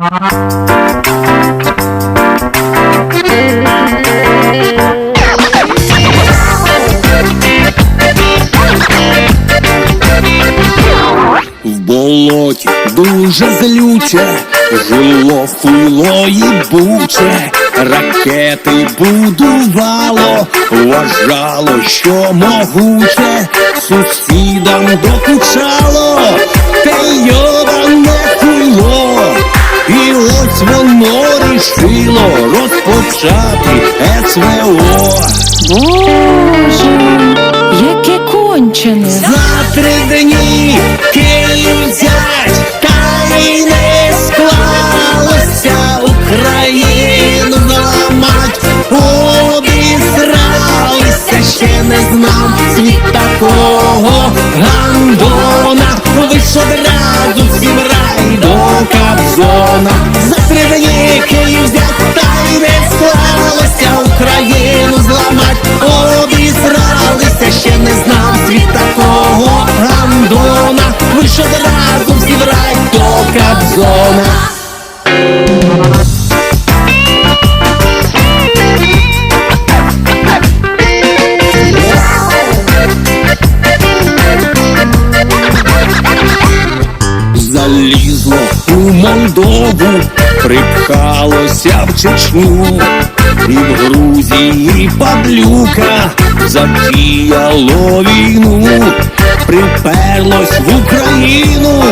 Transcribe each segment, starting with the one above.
В болоті дуже злюче, жило хуйло і буче, ракети будувало, вважало, що могуче, сусідам докучало, те йобане рішило розпочати СВО. Боже, яке кончене. За три дні Київ взять, та й не склалося Україну зламать, обісралися, ще не знав світ такого гандона, виш одразу всім рай до Кобзона. Гандона, виш одразу всім рай до. Залізло у Молдову, припхалося в Чечню, і в Грузії падлюка затіяло війну, приперлось в Україну,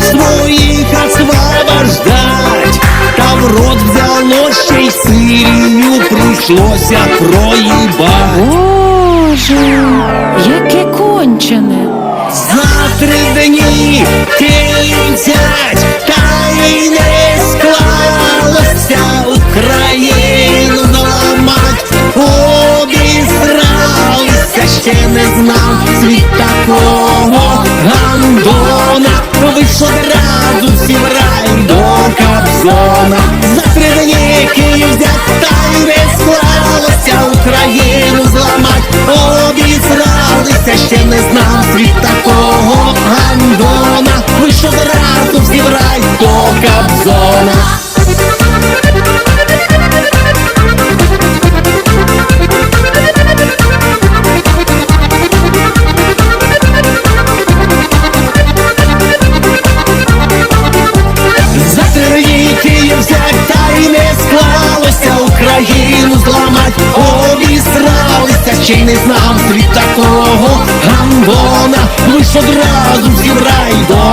своїх освобождать, та в рот взяло ще й Сирію, прийшлося проїбать. Боже, яке кончене. За три дні взять, та й не склалося. Україну зламать, обісралися, ще не знав світ такого гандона, вийшов разу всі рай до Кобзона. За Україну зламать, обісралися, ще й не знав світ такого гандона, лиш одразу всі до.